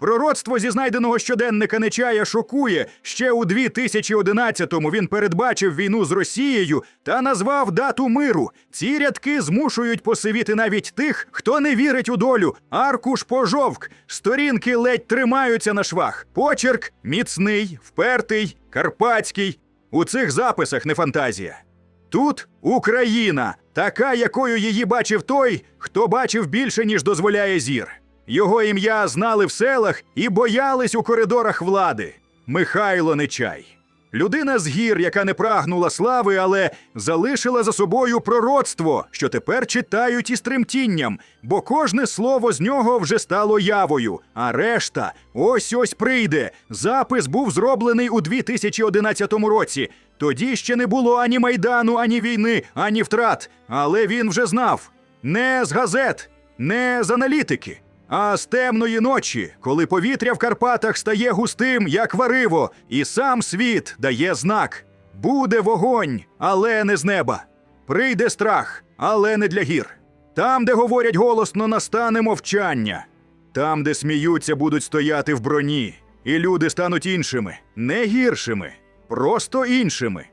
Пророцтво зі знайденого щоденника Нечая шокує. Ще у 2011-му він передбачив війну з Росією та назвав дату миру. Ці рядки змушують посивіти навіть тих, хто не вірить у долю. Аркуш пожовк, сторінки ледь тримаються на швах. Почерк міцний, впертий, карпатський. У цих записах не фантазія. Тут Україна, така, якою її бачив той, хто бачив більше, ніж дозволяє зір. Його ім'я знали в селах і боялись у коридорах влади. Михайло Нечай. Людина з гір, яка не прагнула слави, але залишила за собою пророцтво, що тепер читають із тремтінням, бо кожне слово з нього вже стало явою. А решта ось ось прийде. Запис був зроблений у 2011 році. Тоді ще не було ані майдану, ані війни, ані втрат. Але він вже знав не з газет, не з аналітики. А з темної ночі, коли повітря в Карпатах стає густим, як вариво, і сам світ дає знак: буде вогонь, але не з неба. Прийде страх, але не для гір. Там, де говорять голосно, настане мовчання. Там, де сміються, будуть стояти в броні, і люди стануть іншими, не гіршими, просто іншими.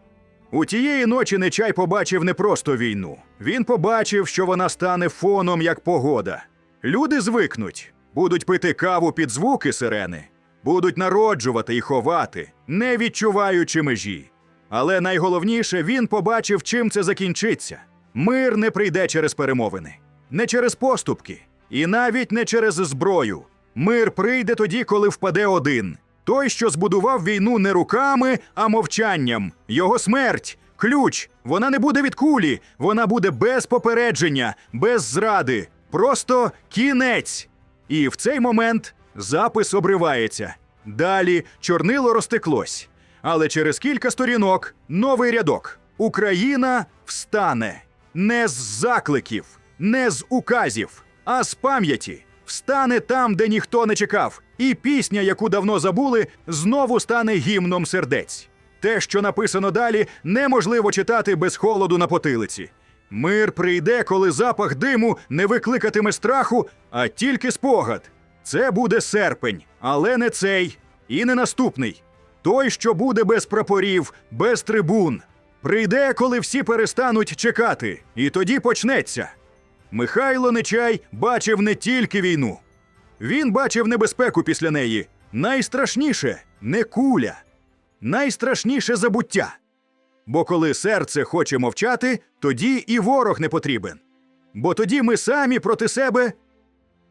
У тієї ночі Нечай побачив не просто війну. Він побачив, що вона стане фоном як погода. Люди звикнуть, будуть пити каву під звуки сирени, будуть народжувати і ховати, не відчуваючи межі. Але найголовніше він побачив, чим це закінчиться. Мир не прийде через перемовини, не через поступки, і навіть не через зброю. Мир прийде тоді, коли впаде один. Той, що збудував війну не руками, а мовчанням. Його смерть, ключ. Вона не буде від кулі, вона буде без попередження, без зради. Просто кінець. І в цей момент запис обривається. Далі чорнило розтеклось. Але через кілька сторінок новий рядок. Україна встане не з закликів, не з указів, а з пам'яті. Встане там, де ніхто не чекав, і пісня, яку давно забули, знову стане гімном сердець. Те, що написано далі, неможливо читати без холоду на потилиці. Мир прийде, коли запах диму не викликатиме страху, а тільки спогад. Це буде серпень, але не цей і не наступний. Той, що буде без прапорів, без трибун. Прийде, коли всі перестануть чекати, і тоді почнеться. Михайло Нечай бачив не тільки війну. Він бачив небезпеку після неї. Найстрашніше не куля, найстрашніше забуття. Бо коли серце хоче мовчати, тоді і ворог не потрібен. Бо тоді ми самі проти себе.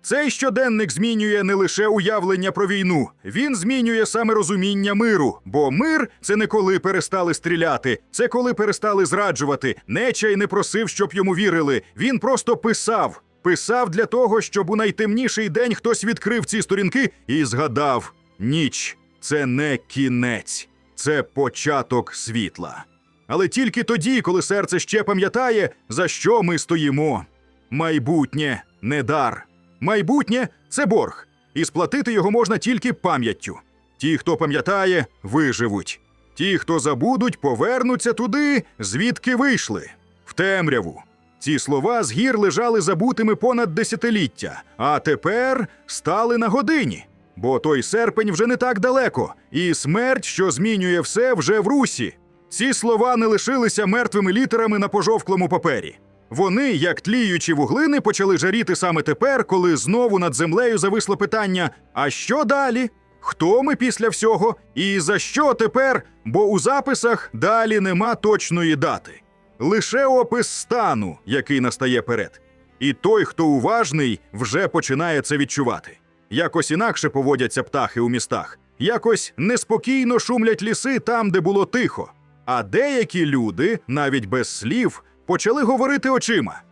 Цей щоденник змінює не лише уявлення про війну, він змінює саме розуміння миру. Бо мир це не коли перестали стріляти, це коли перестали зраджувати. Нечай не просив, щоб йому вірили. Він просто писав. Писав для того, щоб у найтемніший день хтось відкрив ці сторінки і згадав: ніч це не кінець, це початок світла. Але тільки тоді, коли серце ще пам'ятає, за що ми стоїмо. Майбутнє не дар. Майбутнє це борг, і сплатити його можна тільки пам'яттю. Ті, хто пам'ятає, виживуть. Ті, хто забудуть, повернуться туди, звідки вийшли, в темряву. Ці слова з гір лежали забутими понад десятиліття, а тепер стали на годині. Бо той серпень вже не так далеко, і смерть, що змінює все, вже в русі. Ці слова не лишилися мертвими літерами на пожовклому папері. Вони, як тліючі вуглини, почали жаріти саме тепер, коли знову над землею зависло питання: а що далі? Хто ми після всього? І за що тепер? Бо у записах далі нема точної дати. Лише опис стану, який настає перед. І той, хто уважний, вже починає це відчувати. Якось інакше поводяться птахи у містах, якось неспокійно шумлять ліси там, де було тихо. А деякі люди, навіть без слів, почали говорити очима.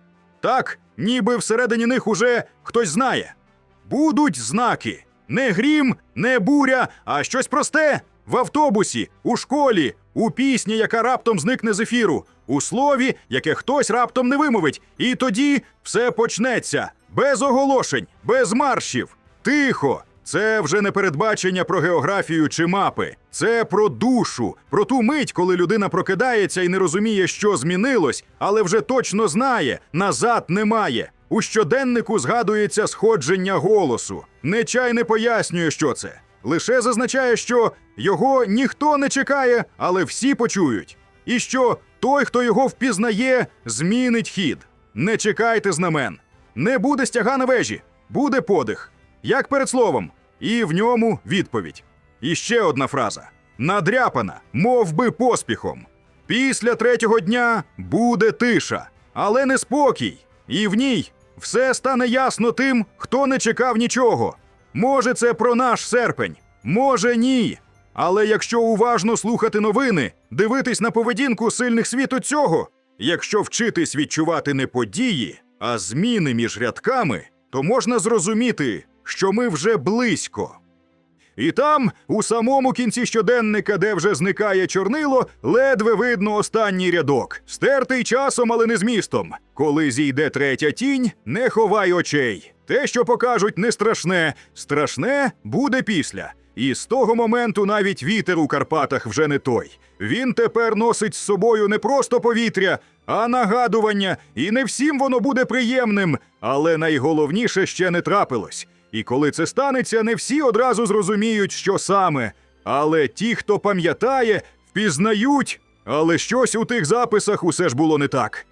Так, ніби всередині них уже хтось знає. Будуть знаки. Не грім, не буря, а щось просте в автобусі, у школі, у пісні, яка раптом зникне з ефіру, у слові, яке хтось раптом не вимовить. І тоді все почнеться без оголошень, без маршів. Тихо. Це вже не передбачення про географію чи мапи. Це про душу, про ту мить, коли людина прокидається і не розуміє, що змінилось, але вже точно знає, назад немає. У щоденнику згадується сходження голосу. Нечай не пояснює, що це. Лише зазначає, що його ніхто не чекає, але всі почують. І що той, хто його впізнає, змінить хід. Не чекайте знамен. Не буде стяга на вежі, буде подих. Як перед словом, і в ньому відповідь. І ще одна фраза: надряпана, мов би поспіхом. Після третього дня буде тиша, але не спокій. І в ній все стане ясно тим, хто не чекав нічого. Може, це про наш серпень, може ні. Але якщо уважно слухати новини, дивитись на поведінку сильних світу цього, якщо вчитись відчувати не події, а зміни між рядками, то можна зрозуміти, що ми вже близько. І там, у самому кінці щоденника, де вже зникає чорнило, ледве видно останній рядок, стертий часом, але не змістом. Коли зійде третя тінь, не ховай очей. Те, що покажуть, не страшне, страшне буде після. І з того моменту навіть вітер у Карпатах вже не той. Він тепер носить з собою не просто повітря, а нагадування, і не всім воно буде приємним, але найголовніше ще не трапилось. І коли це станеться, не всі одразу зрозуміють, що саме. Але ті, хто пам'ятає, впізнають, але щось у тих записах усе ж було не так.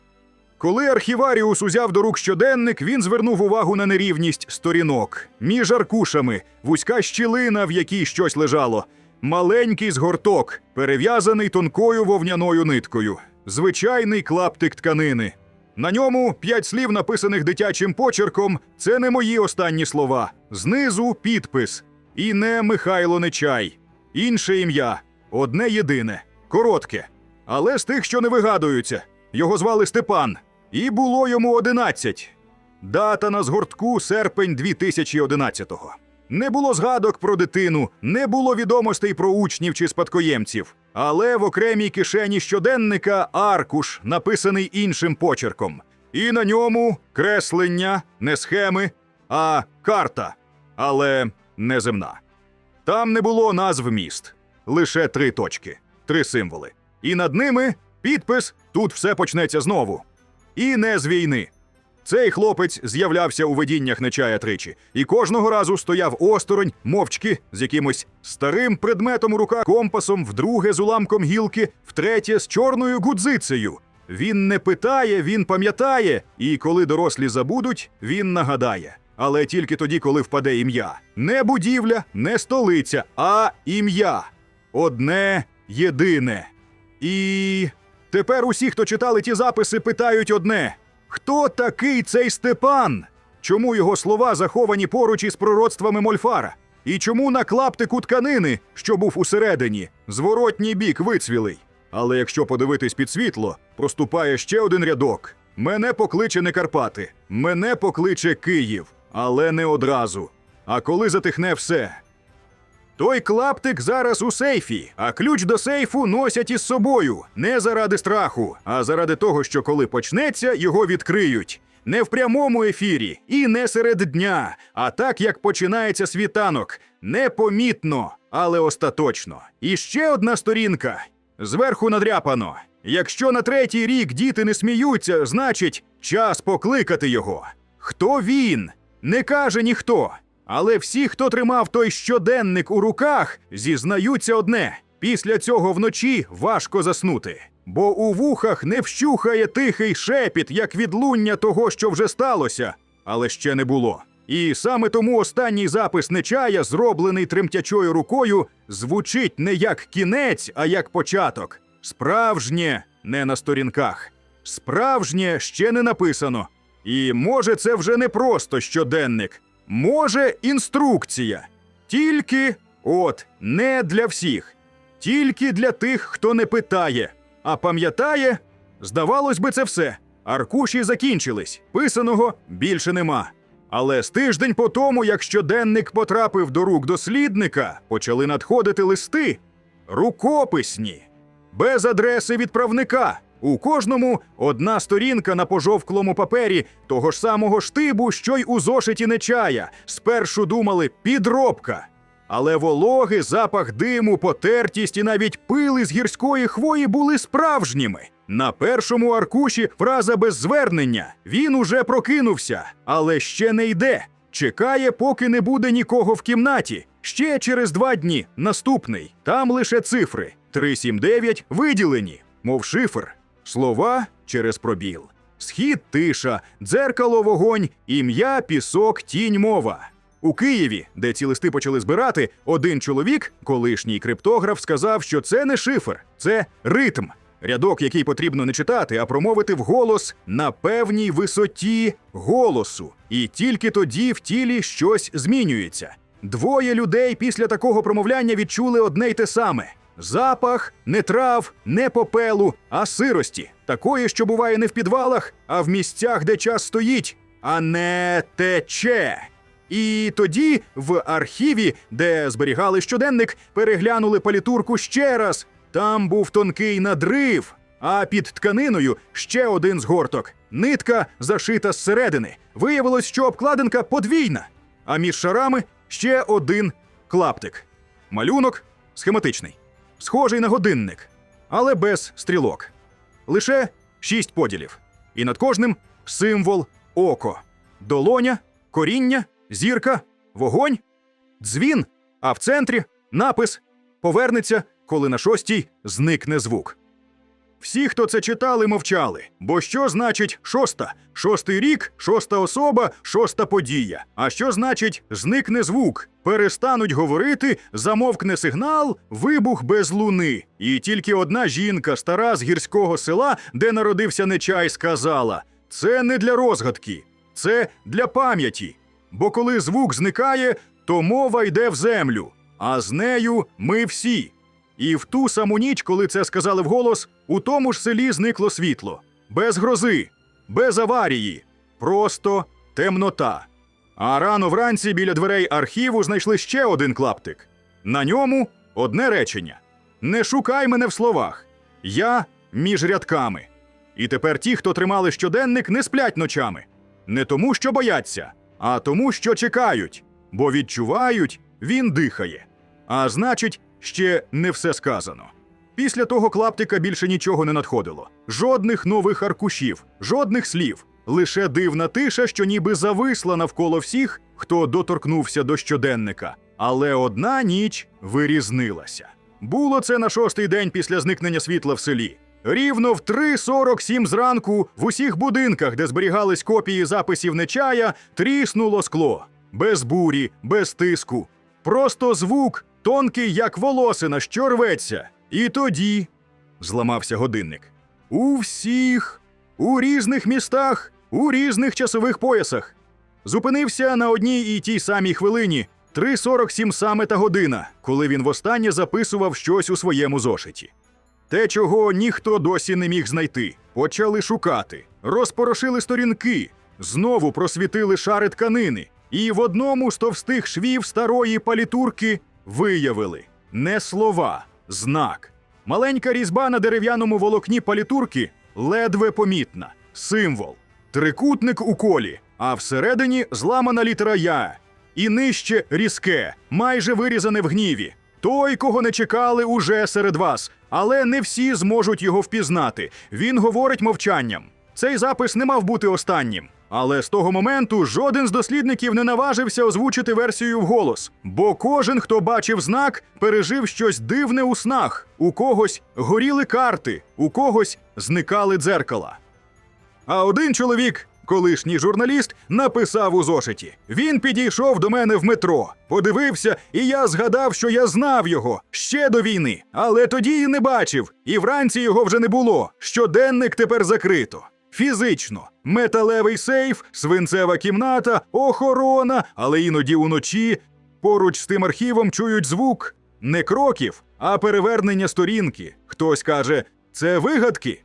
Коли архіваріус узяв до рук щоденник, він звернув увагу на нерівність сторінок між аркушами, вузька щілина, в якій щось лежало, маленький згорток, перев'язаний тонкою вовняною ниткою, звичайний клаптик тканини. На ньому п'ять слів, написаних дитячим почерком. Це не мої останні слова. Знизу підпис. І не Михайло Нечай. Інше ім'я. Одне єдине, коротке. Але з тих, що не вигадуються. Його звали Степан. І було йому 11. Дата на згортку серпень 2011-го. Не було згадок про дитину, не було відомостей про учнів чи спадкоємців. Але в окремій кишені щоденника аркуш, написаний іншим почерком. І на ньому креслення, не схеми, а карта, але не земна. Там не було назв міст, лише три точки, три символи. І над ними підпис тут все почнеться знову. І не з війни. Цей хлопець з'являвся у видіннях Нечая тричі, і кожного разу стояв осторонь, мовчки, з якимось старим предметом у руках, компасом, вдруге з уламком гілки, втретє з чорною гудзицею. Він не питає, він пам'ятає, і коли дорослі забудуть, він нагадає. Але тільки тоді, коли впаде ім'я. Не будівля, не столиця, а ім'я. Одне єдине. І тепер усі, хто читали ті записи, питають одне: хто такий цей Степан? Чому його слова заховані поруч із пророцтвами Мольфара? І чому на клаптику тканини, що був усередині, зворотній бік вицвілий? Але якщо подивитись під світло, проступає ще один рядок. Мене покличе не Карпати, мене покличе Київ, але не одразу. А коли затихне все, той клаптик зараз у сейфі, а ключ до сейфу носять із собою не заради страху, а заради того, що коли почнеться, його відкриють. Не в прямому ефірі і не серед дня, а так як починається світанок. Непомітно, але остаточно. І ще одна сторінка. Зверху надряпано. Якщо на третій рік діти не сміються, значить час покликати його. Хто він? Не каже ніхто. Але всі, хто тримав той щоденник у руках, зізнаються одне: після цього вночі важко заснути, бо у вухах не вщухає тихий шепіт, як відлуння того, що вже сталося, але ще не було. І саме тому останній запис Нечая, зроблений тремтячою рукою, звучить не як кінець, а як початок. Справжнє не на сторінках. Справжнє ще не написано. І може, це вже не просто щоденник. Може, інструкція. Тільки от не для всіх, тільки для тих, хто не питає. А пам'ятає, здавалось би, це все. Аркуші закінчились, писаного більше нема. Але з тиждень по тому, як щоденник потрапив до рук дослідника, почали надходити листи рукописні, без адреси відправника. У кожному одна сторінка на пожовклому папері того ж самого штибу, що й у зошиті нечая. Спершу думали підробка. Але вологи, запах диму, потертість і навіть пили з гірської хвої були справжніми. На першому аркуші фраза без звернення. Він уже прокинувся, але ще не йде. Чекає, поки не буде нікого в кімнаті. Ще через два дні наступний. Там лише цифри. 379 виділені, мов шифр. Слова через пробіл. Схід тиша, дзеркало вогонь, ім'я, пісок, тінь мова. У Києві, де ці листи почали збирати, один чоловік, колишній криптограф, сказав, що це не шифр, це ритм. Рядок, який потрібно не читати, а промовити вголос на певній висоті голосу. І тільки тоді в тілі щось змінюється. Двоє людей після такого промовляння відчули одне й те саме: запах не трав, не попелу, а сирості, такої, що буває не в підвалах, а в місцях, де час стоїть, а не тече. І тоді в архіві, де зберігали щоденник, переглянули палітурку ще раз. Там був тонкий надрив, а під тканиною ще один згорток. Нитка зашита зсередини. Виявилось, що обкладинка подвійна, а між шарами ще один клаптик. Малюнок схематичний, схожий на годинник, але без стрілок. Лише шість поділів. І над кожним символ око, долоня, коріння, зірка, вогонь, дзвін, а в центрі напис повернеться, коли на шостій зникне звук. Всі, хто це читали, мовчали. Бо що значить шоста? Шостий рік, шоста особа, шоста подія. А що значить зникне звук? Перестануть говорити, замовкне сигнал, вибух без луни. І тільки одна жінка, стара з гірського села, де народився нечай, сказала: це не для розгадки, це для пам'яті. Бо коли звук зникає, то мова йде в землю, а з нею ми всі. І в ту саму ніч, коли це сказали вголос, у тому ж селі зникло світло. Без грози, без аварії, просто темнота. А рано вранці біля дверей архіву знайшли ще один клаптик. На ньому одне речення: Не шукай мене в словах. Я між рядками. І тепер ті, хто тримали щоденник, не сплять ночами. Не тому, що бояться, а тому, що чекають, бо відчувають, він дихає. А значить, ще не все сказано. Після того клаптика більше нічого не надходило. Жодних нових аркушів, жодних слів. Лише дивна тиша, що ніби зависла навколо всіх, хто доторкнувся до щоденника. Але одна ніч вирізнилася. Було це на шостий день після зникнення світла в селі. Рівно в 3.47 зранку в усіх будинках, де зберігались копії записів Нечая, тріснуло скло. Без бурі, без тиску. Просто звук, тонкий, як волосина, що рветься. І тоді зламався годинник. У всіх, у різних містах, у різних часових поясах. Зупинився на одній і тій самій хвилині 3.47 саме та година, коли він востаннє записував щось у своєму зошиті. Те, чого ніхто досі не міг знайти. Почали шукати, розпорошили сторінки, знову просвітили шари тканини, і в одному з товстих швів старої палітурки виявили не слова, знак. Маленька різьба на дерев'яному волокні палітурки ледве помітна, символ, трикутник у колі, а всередині зламана літера Я. І нижче різке, майже вирізане в гніві. Той, кого не чекали, уже серед вас, але не всі зможуть його впізнати. Він говорить мовчанням. Цей запис не мав бути останнім. Але з того моменту жоден з дослідників не наважився озвучити версію вголос, бо кожен, хто бачив знак, пережив щось дивне у снах. У когось горіли карти, у когось зникали дзеркала. А один чоловік, колишній журналіст, написав у зошиті: він підійшов до мене в метро, подивився, і я згадав, що я знав його ще до війни, але тоді і не бачив, і вранці його вже не було. Щоденник тепер закрито. Фізично, металевий сейф, свинцева кімната, охорона, але іноді уночі поруч з тим архівом чують звук не кроків, а перевернення сторінки. Хтось каже, це вигадки.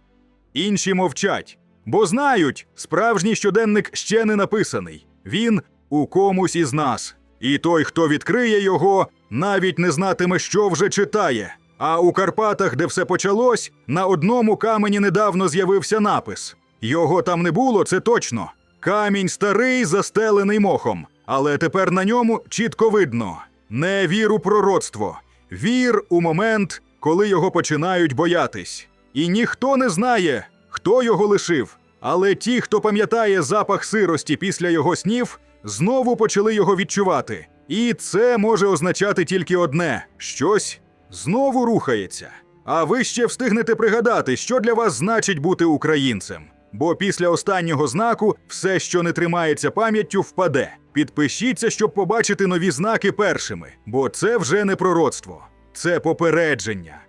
Інші мовчать, бо знають, справжній щоденник ще не написаний. Він у комусь із нас. І той, хто відкриє його, навіть не знатиме, що вже читає. А у Карпатах, де все почалось, на одному камені недавно з'явився напис. Його там не було, це точно. Камінь старий, застелений мохом. Але тепер на ньому чітко видно: не вір у пророцтво, вір у момент, коли його починають боятись. І ніхто не знає, хто його лишив. Але ті, хто пам'ятає запах сирості після його снів, знову почали його відчувати. І це може означати тільки одне: щось знову рухається. А ви ще встигнете пригадати, що для вас значить бути українцем. Бо після останнього знаку все, що не тримається пам'яттю, впаде. Підпишіться, щоб побачити нові знаки першими, бо це вже не пророцтво, це попередження.